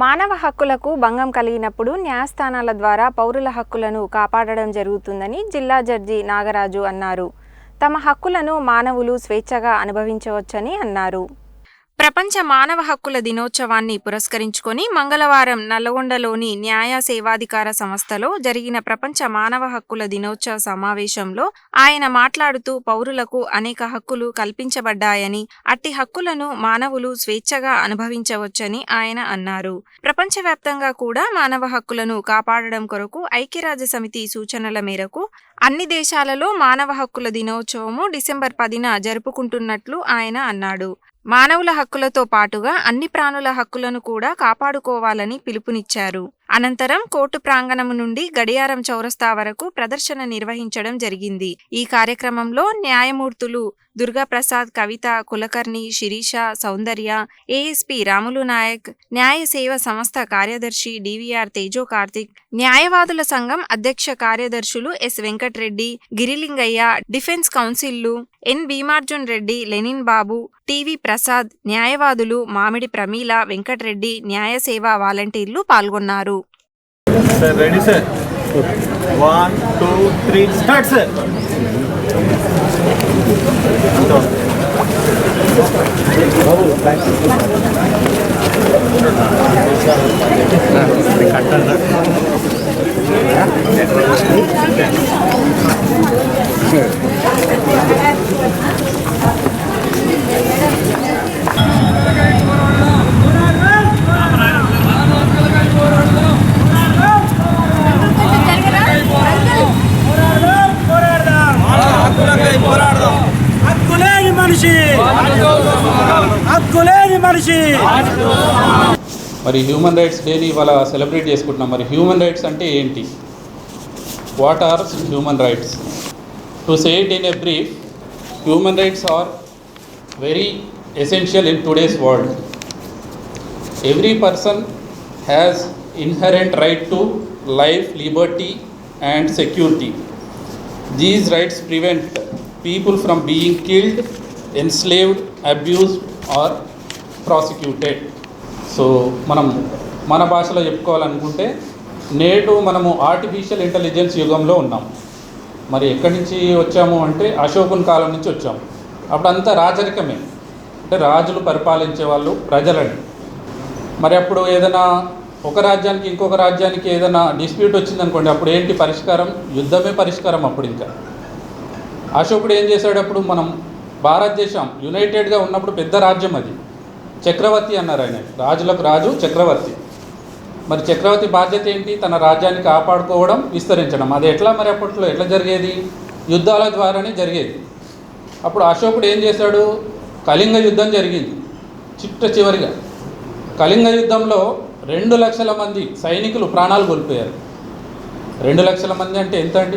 మానవ హక్కులకు భంగం కలిగినప్పుడు న్యాయస్థానాల ద్వారా పౌరుల హక్కులను కాపాడడం జరుగుతుందని జిల్లా జడ్జి నాగరాజు అన్నారు. తమ హక్కులను మానవులు స్వేచ్ఛగా అనుభవించవచ్చని అన్నారు. ప్రపంచ మానవ హక్కుల దినోత్సవాన్ని పురస్కరించుకొని మంగళవారం నల్లగొండలోని న్యాయ సేవాధికార సంస్థలో జరిగిన ప్రపంచ మానవ హక్కుల దినోత్సవ సమావేశంలో ఆయన మాట్లాడుతూ పౌరులకు అనేక హక్కులు కల్పించబడ్డాయని అట్టి హక్కులను మానవులు స్వేచ్ఛగా అనుభవించవచ్చని ఆయన అన్నారు. ప్రపంచవ్యాప్తంగా కూడా మానవ హక్కులను కాపాడడం కొరకు ఐక్యరాజ్య సమితి సూచనల మేరకు అన్ని దేశాలలో మానవ హక్కుల దినోత్సవము డిసెంబర్ పదిన జరుపుకుంటున్నట్లు ఆయన అన్నాడు. మానవుల హక్కులతో పాటుగా అన్ని ప్రాణుల హక్కులను కూడా కాపాడుకోవాలని పిలుపునిచ్చారు. అనంతరం కోర్టు ప్రాంగణం నుండి గడియారం చౌరస్తా వరకు ప్రదర్శన నిర్వహించడం జరిగింది. ఈ కార్యక్రమంలో న్యాయమూర్తులు దుర్గాప్రసాద్ కవిత కులకర్ణి శిరీష సౌందర్య ఏఎస్పి రాములు నాయక్ న్యాయ సేవ సంస్థ కార్యదర్శి డివిఆర్ తేజో కార్తిక్ న్యాయవాదుల సంఘం అధ్యక్ష కార్యదర్శులు S Venkatreddy Girilingaiah defence కౌన్సిల్లు N Bhimarjun Reddy Lenin Babu TV Prasad న్యాయవాదులు మామిడి ప్రమీల వెంకట్రెడ్డి న్యాయ సేవ వాలంటీర్లు పాల్గొన్నారు. Sir ready sir one two three start sir कट्टा మరి హ్యూమన్ రైట్స్ డేని ఇవాళ సెలబ్రేట్ చేసుకుంటున్నాం. మరి హ్యూమన్ రైట్స్ అంటే ఏంటి? What are human rights to say it in a brief human rights are very essential in today's world every person has inherent right to life liberty and security these rights prevent people from being killed enslaved abused or prosecuted so మనం మన భాషలో చెప్పుకోవాలనుకుంటే నేడు మనము artificial intelligence యుగంలో ఉన్నాం. మరి ఎక్కడి నుంచి వచ్చాము అంటే అశోకుని కాలం నుంచి వచ్చాము అప్పుడంతా రాజరికమే. అంటే రాజులు పరిపాలించే వాళ్ళు ప్రజలని మరి అప్పుడు ఏదైనా ఒక రాజ్యానికి ఇంకొక రాజ్యానికి ఏదైనా డిస్ప్యూట్ వచ్చిందనుకోండి అప్పుడు ఏంటి పరిష్కారం? యుద్ధమే పరిష్కారం అప్పుడు ఇంకా. అశోకుడు ఏం చేశాడు అప్పుడు? మనం భారతదేశం యునైటెడ్గా ఉన్నప్పుడు పెద్ద రాజ్యం అది. చక్రవర్తి అన్నారు ఆయన. రాజులకు రాజు చక్రవర్తి. మరి చక్రవర్తి బాధ్యత ఏంటి? తన రాజ్యాన్ని కాపాడుకోవడం విస్తరించడం. అది ఎట్లా మరి అప్పట్లో? ఎట్లా జరిగేది? యుద్ధాల ద్వారానే జరిగేది. అప్పుడు అశోకుడు ఏం చేశాడు? కళింగ యుద్ధం జరిగింది. చిట్ట చివరిగా. కళింగ యుద్ధంలో రెండు లక్షల మంది సైనికులు ప్రాణాలు కోల్పోయారు. రెండు లక్షల మంది అంటే ఎంత అండి?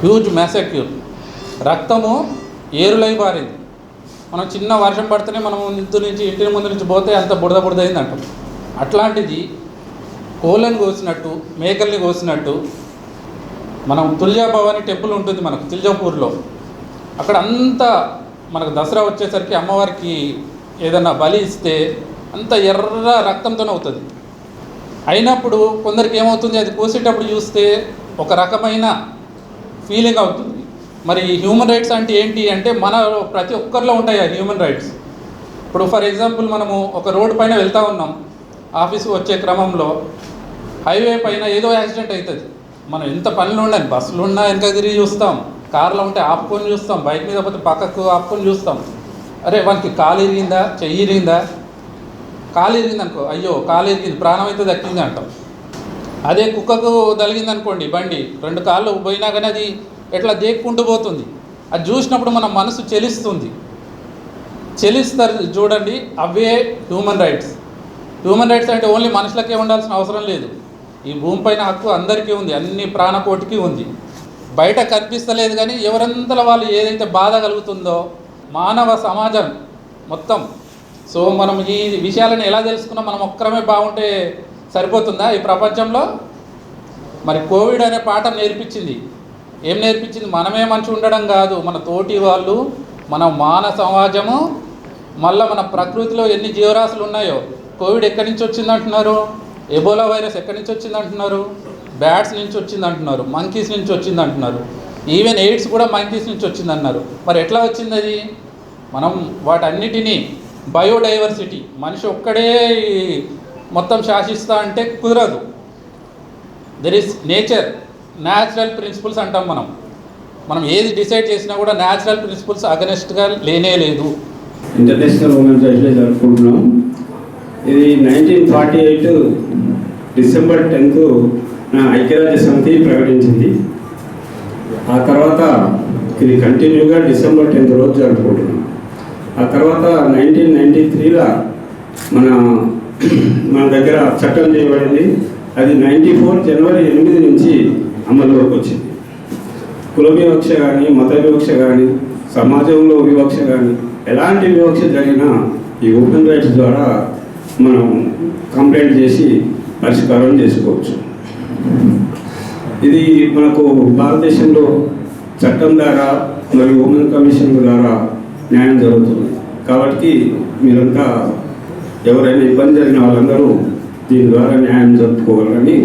Huge massacre. రక్తము ఏరులై మారింది మనం చిన్న వర్షం పడితేనే మనం ఇంటి నుంచి ఇంటి ముందు నుంచి పోతే అంత బుడద బుడద అయింది అంటాం అట్లాంటిది కోళ్ళని కోసినట్టు మేకల్ని కోసినట్టు మనం తుల్జాభవాని టెంపుల్ ఉంటుంది మనకు తుల్జాపూర్లో. అక్కడ అంతా మనకు దసరా వచ్చేసరికి అమ్మవారికి ఏదైనా బలి ఇస్తే అంత ఎర్ర రక్తంతోనే అవుతుంది. అయినప్పుడు కొందరికి ఏమవుతుంది అది కోసేటప్పుడు చూస్తే ఒక రకమైన ఫీలింగ్ అవుతుంది. మరి హ్యూమన్ రైట్స్ అంటే ఏంటి అంటే మన ప్రతి ఒక్కరిలో ఉంటాయి ఆ హ్యూమన్ రైట్స్ ఇప్పుడు ఫర్ ఎగ్జాంపుల్ మనము ఒక రోడ్డు పైన వెళ్తూ ఉన్నాం. ఆఫీస్కి వచ్చే క్రమంలో హైవే పైన ఏదో యాక్సిడెంట్ అవుతుంది. మనం ఎంత పనులు ఉండాలి? బస్సులు ఉన్నా వెనక తిరిగి చూస్తాం. కార్లో ఉంటే ఆపుకొని చూస్తాం. బైక్ మీద పోతే పక్కకు ఆపుకొని చూస్తాం. అరే వానికి కాలు ఇరిగిందా? చెయ్యి ఇరిగిందా? కాలు ఇరిగింది అనుకో అయ్యో కాలు ఇరిగింది ప్రాణం అయితే దక్కింది అంటాం. అదే కుక్కకు తలిగింది అనుకోండి బండి రెండు కాళ్ళు పోయినా కానీ అది ఎట్లా దేక్కుంటూ పోతుంది? అది చూసినప్పుడు మన మనసు చెలిస్తుంది. చెలిస్తారు చూడండి అవే హ్యూమన్ రైట్స్ హ్యూమన్ రైట్స్ అంటే ఓన్లీ మనుషులకే ఉండాల్సిన అవసరం లేదు. ఈ భూమిపైన హక్కు అందరికీ ఉంది అన్ని ప్రాణకోటికి ఉంది. బయట కనిపిస్తలేదు కానీ ఎవరంతల వాళ్ళు ఏదైతే బాధ కలుగుతుందో మానవ సమాజం మొత్తం. సో మనం ఈ విషయాలను ఎలా తెలుసుకున్నా? మనం ఒక్కరమే బాగుంటే సరిపోతుందా ఈ ప్రపంచంలో? మరి కోవిడ్ అనే పాఠం నేర్పించింది. ఏం నేర్పించింది? మనమే మంచి ఉండడం కాదు. మన తోటి వాళ్ళు మన మాన సమాజము మళ్ళీ మన ప్రకృతిలో ఎన్ని జీవరాశులు ఉన్నాయో. కోవిడ్ ఎక్కడి నుంచి వచ్చింది అంటున్నారు ఎబోలా వైరస్ ఎక్కడి నుంచి వచ్చింది అంటున్నారు బ్యాట్స్ నుంచి వచ్చింది అంటున్నారు మంకీస్ నుంచి వచ్చింది అంటున్నారు ఈవెన్ ఎయిడ్స్ కూడా మంకీస్ నుంచి వచ్చింది అన్నారు మరి ఎట్లా వచ్చింది అది? మనం వాటన్నిటినీ బయోడైవర్సిటీ మనిషి ఒక్కడే మొత్తం శాసిస్తా అంటే కుదరదు. There is nature natural principles అంటాం మనం. మనం ఏది డిసైడ్ చేసినా కూడా న్యాచురల్ ప్రిన్సిపల్స్ అగనెస్ట్గా లేనే లేదు. ఇంటర్నేషనల్ ఉమెన్స్ డే జరుపుకుంటున్నాం ఇది nineteen forty eight December tenth ఐక్యరాజ్య సమితి ప్రకటించింది. ఆ తర్వాత ఇది కంటిన్యూగా డిసెంబర్ టెన్త్ రోజు జరుపుకుంటున్నాం. ఆ తర్వాత నైన్టీన్ నైంటీ త్రీలో మన మన దగ్గర చట్టం చేయబడింది. అది నైంటీ ఫోర్ జనవరి ఎనిమిది నుంచి అమల్లోకి వచ్చింది. కుల వివక్ష కానీ మత వివక్ష కానీ సమాజంలో వివక్ష కానీ ఎలాంటి వివక్ష జరిగినా ఈ ఓపెన్ రైట్స్ ద్వారా మనం కంప్లైంట్ చేసి పరిష్కారం చేసుకోవచ్చు. ఇది మనకు భారతదేశంలో చట్టం ద్వారా మరియు ఉమెన్ కమిషన్ ద్వారా న్యాయం జరుగుతుంది. కాబట్టి మీరంతా ఎవరైనా ఇబ్బంది జరిగిన వాళ్ళందరూ దీని ద్వారా న్యాయం జరుపుకోవాలని